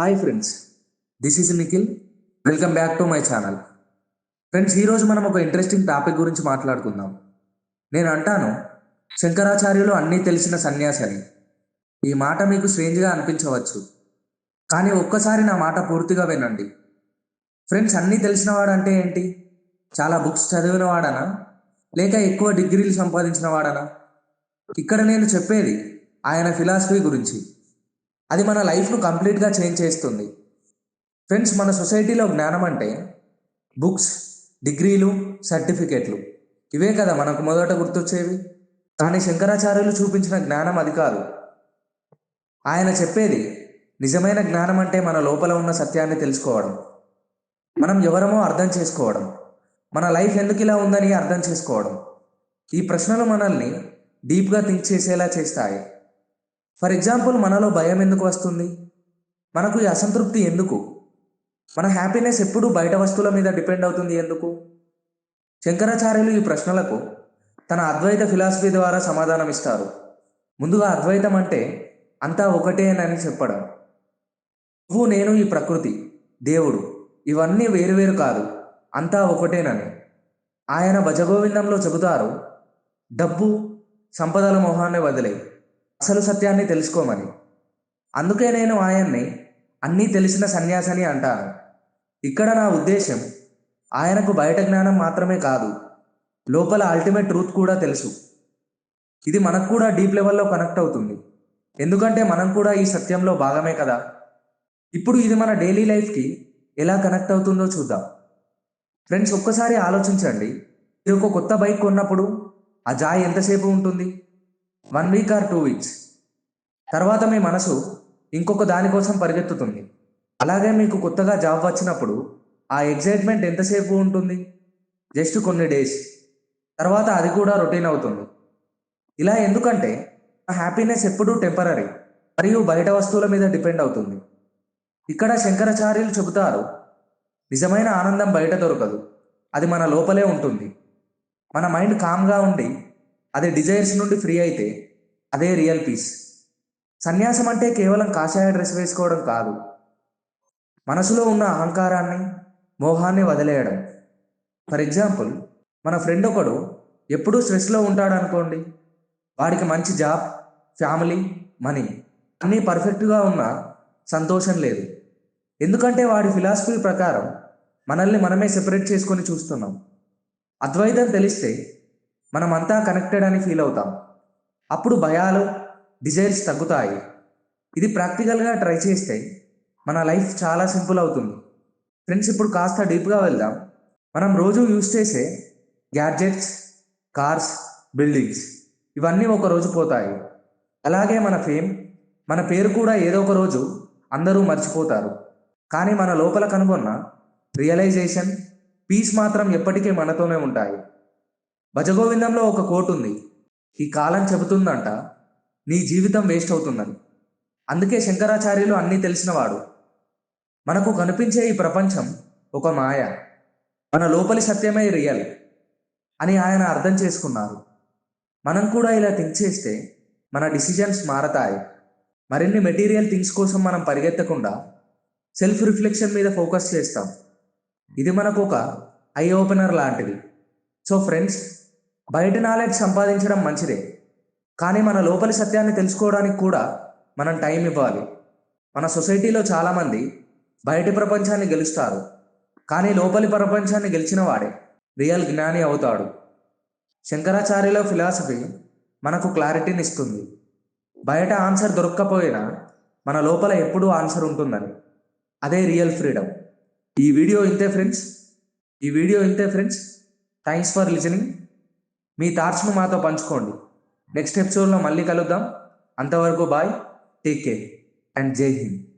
Hi friends this is Nikhil welcome back to my channel friends ఈరోజు మనం ఒక interesting topic గురించి మాట్లాడుకుందాం. నేను అంటాను శంకరాచార్యులు అన్నీ తెలిసిన సన్యాసి అని ఈ మాట మీకు స్ట్రేంజ్గా అనిపించవచ్చు. కానీ ఒక్కసారి నా మాట పూర్తిగా వినండి. ఫ్రెండ్స్ అన్నీ తెలిసినవాడు అంటే ఏంటి? చాలా బుక్స్ చదివిన వాడనా? లేక ఎక్కువ డిగ్రీలు సంపాదించిన వాడనా? ఇక్కడ నేను చెప్పేది ఆయన ఫిలాసఫీ గురించి. అది మన లైఫ్ను కంప్లీట్గా చేంజ్ చేస్తుంది. ఫ్రెండ్స్ మన సొసైటీలో జ్ఞానం అంటే బుక్స్ డిగ్రీలు సర్టిఫికేట్లు. ఇవే కదా మనకు మొదట గుర్తొచ్చేవి. కానీ శంకరాచార్యులు చూపించిన జ్ఞానం అది కాదు. ఆయన చెప్పేది నిజమైన జ్ఞానం అంటే మన లోపల ఉన్న సత్యాన్ని తెలుసుకోవడం. మనం ఎవరమో అర్థం చేసుకోవడం. మన లైఫ్ ఎందుకు ఇలా ఉందని అర్థం చేసుకోవడం. ఈ ప్రశ్నలు మనల్ని డీప్గా థింక్ చేసేలా చేస్తాయి. ఫర్ ఎగ్జాంపుల్ మనలో భయం ఎందుకు వస్తుంది? మనకు ఈ అసంతృప్తి ఎందుకు? మన హ్యాపీనెస్ ఎప్పుడూ బయట వస్తువుల మీద డిపెండ్ అవుతుంది ఎందుకు? శంకరాచార్యులు ఈ ప్రశ్నలకు తన అద్వైత ఫిలాసఫీ ద్వారా సమాధానం ఇస్తారు. ముందుగా అద్వైతం అంటే అంతా ఒకటేనని చెప్పడం. నువ్వు నేను ఈ ప్రకృతి దేవుడు ఇవన్నీ వేరువేరు కాదు అంతా ఒకటేనని. ఆయన భజగోవిందంలో చెబుతారు డబ్బు సంపదల మొహాన్ని వదిలే అసలు సత్యాన్ని తెలుసుకోమని. అందుకే నేను ఆయన్ని అన్నీ తెలిసిన సన్యాసని అంటాను. ఇక్కడ నా ఉద్దేశం ఆయనకు బయట జ్ఞానం మాత్రమే కాదు లోపల అల్టిమేట్ ట్రూత్ కూడా తెలుసు. ఇది మనకు కూడా డీప్ లెవెల్లో కనెక్ట్ అవుతుంది. ఎందుకంటే మనం కూడా ఈ సత్యంలో భాగమే కదా. ఇప్పుడు ఇది మన డైలీ లైఫ్కి ఎలా కనెక్ట్ అవుతుందో చూద్దాం. ఫ్రెండ్స్ ఒక్కసారి ఆలోచించండి. మీరు ఒక కొత్త బైక్ కొన్నప్పుడు ఆ జాయ్ ఎంతసేపు ఉంటుంది? One week or two weeks తర్వాత మీ మనసు ఇంకొక దానికోసం పరిగెత్తుతుంది. అలాగే మీకు కొత్తగా జాబ్ వచ్చినప్పుడు ఆ ఎగ్జైట్మెంట్ ఎంతసేపు ఉంటుంది? జస్ట్ కొన్ని డేస్ తర్వాత అది కూడా రొటీన్ అవుతుంది. ఇలా ఎందుకంటే ఆ హ్యాపీనెస్ ఎప్పుడూ టెంపరీ మరియు బయట వస్తువుల మీద డిపెండ్ అవుతుంది. ఇక్కడ శంకరాచార్యులు చెబుతారు నిజమైన ఆనందం బయట దొరకదు. అది మన లోపలే ఉంటుంది. మన మైండ్ కామ్గా ఉండి అది డిజైర్స్ నుండి ఫ్రీ అయితే అదే రియల్ పీస్ సన్యాసం అంటే కేవలం కాషాయ డ్రెస్ వేసుకోవడం కాదు. మనసులో ఉన్న అహంకారాన్ని మోహాన్ని వదిలేయడం. ఫర్ ఎగ్జాంపుల్ మన ఫ్రెండ్ ఒకడు ఎప్పుడూ స్ట్రెస్లో ఉంటాడు అనుకోండి. వాడికి మంచి జాబ్ ఫ్యామిలీ మనీ అన్నీ పర్ఫెక్ట్గా ఉన్నా సంతోషం లేదు. ఎందుకంటే వాడి ఫిలాసఫీ ప్రకారం మనల్ని మనమే సెపరేట్ చేసుకొని చూస్తున్నాం. అద్వైతం తెలిస్తే మనమంతా కనెక్టెడ్ అని ఫీల్ అవుతాం. అప్పుడు భయాలు డిజైర్స్ తగ్గుతాయి. ఇది ప్రాక్టికల్గా ట్రై చేస్తే మన లైఫ్ చాలా సింపుల్ అవుతుంది. ఫ్రెండ్స్ ఇప్పుడు కాస్త డీప్గా వెళ్దాం. మనం రోజు యూజ్ చేసే గ్యాడ్జెట్స్ కార్స్ బిల్డింగ్స్ ఇవన్నీ ఒక రోజు పోతాయి. అలాగే మన ఫేమ్ మన పేరు కూడా ఏదో ఒక రోజు అందరూ మర్చిపోతారు. కానీ మన లోపల కనుగొన్న రియలైజేషన్ పీస్ మాత్రం ఎప్పటికీ మనతోనే ఉంటాయి. భజగోవిందంలో ఒక కోట్ ఉంది ఈ కాలం చెబుతుందంట నీ జీవితం వేస్ట్ అవుతుందని. అందుకే శంకరాచార్యులు అన్నీ తెలిసినవాడు. మనకు కనిపించే ఈ ప్రపంచం ఒక మాయ. మన లోపలి సత్యమే రియల్ అని ఆయన అర్థం చేసుకున్నారు. మనం కూడా ఇలా థింక్ చేస్తే మన డిసిజన్స్ మారతాయి. మరిన్ని మెటీరియల్ థింగ్స్ కోసం మనం పరిగెత్తకుండా సెల్ఫ్ రిఫ్లెక్షన్ మీద ఫోకస్ చేస్తాం. ఇది మనకు ఒక ఐ ఓపెనర్ లాంటిది. సో ఫ్రెండ్స్ బయట నాలెడ్జ్ సంపాదించడం మంచిదే. కానీ మన లోపలి సత్యాన్ని తెలుసుకోవడానికి కూడా మనం టైం ఇవ్వాలి. మన సొసైటీలో చాలామంది బయటి ప్రపంచాన్ని గెలుస్తారు. కానీ లోపలి ప్రపంచాన్ని గెలిచిన వాడే రియల్ జ్ఞాని అవుతాడు. శంకరాచార్యుల ఫిలాసఫీ మనకు క్లారిటీని ఇస్తుంది. బయట ఆన్సర్ దొరక్కపోయినా మన లోపల ఎప్పుడూ ఆన్సర్ ఉంటుందని. అదే రియల్ ఫ్రీడమ్. ఈ వీడియో ఇంతే ఫ్రెండ్స్. ఈ వీడియో ఇంతే ఫ్రెండ్స్. Thanks for listening. మీ థాట్స్ను మాతో పంచుకోండి. నెక్స్ట్ ఎపిసోడ్లో మళ్ళీ కలుద్దాం. అంతవరకు బాయ్ టేక్ కేర్ అండ్ జై హింద్